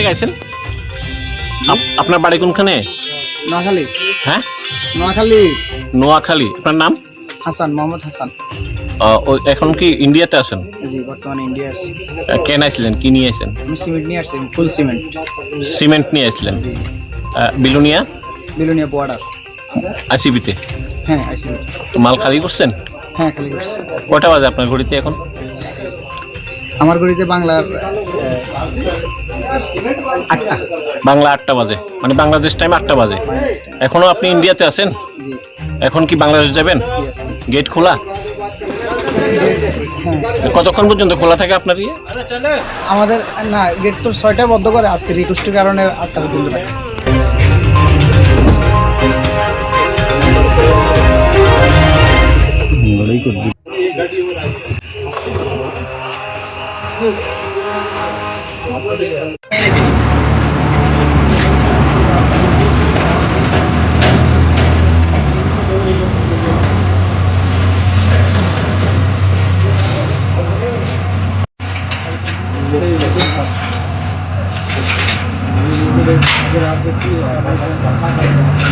থেকে আইছেন? আপনার বাড়ি কোনখানে? নোয়াখালী। হ্যাঁ? নোয়াখালী। নোয়াখালী। আপনার নাম? হাসান মোহাম্মদ হাসান। এখন কি ইন্ডিয়াতে আছেন? জি বর্তমানে ইন্ডিয়া আছি। কেন আইছিলেন কি নিয়ে আইছেন আমি সিমেন্ট নিয়ে আসছি ফুল সিমেন্ট। সিমেন্ট নিয়ে আসছিলেন? জি। বিলুনিয়া? বিলুনিয়া বর্ডার আইসিবিতে? হ্যাঁ আইসি তো মাল খালি করছেন? হ্যাঁ খালি করছি। কটা বাজে আপনার ঘড়িতে এখন? আমার গড়িতে বাংলার আটটা। বাংলা আটটা বাজে। মানে বাংলাদেশ টাইম আটটা বাজে। এখনও আপনি ইন্ডিয়াতে আছেন? এখন কি বাংলাদেশ যাবেন? গেট খোলা? কতক্ষণ পর্যন্ত খোলা থাকে আপনার ইয়ে? আমাদের না গেট তো ছয়টা বন্ধ করে আজকে রিকোয়েস্টের কারণে আটটা পর্যন্ত Gracias.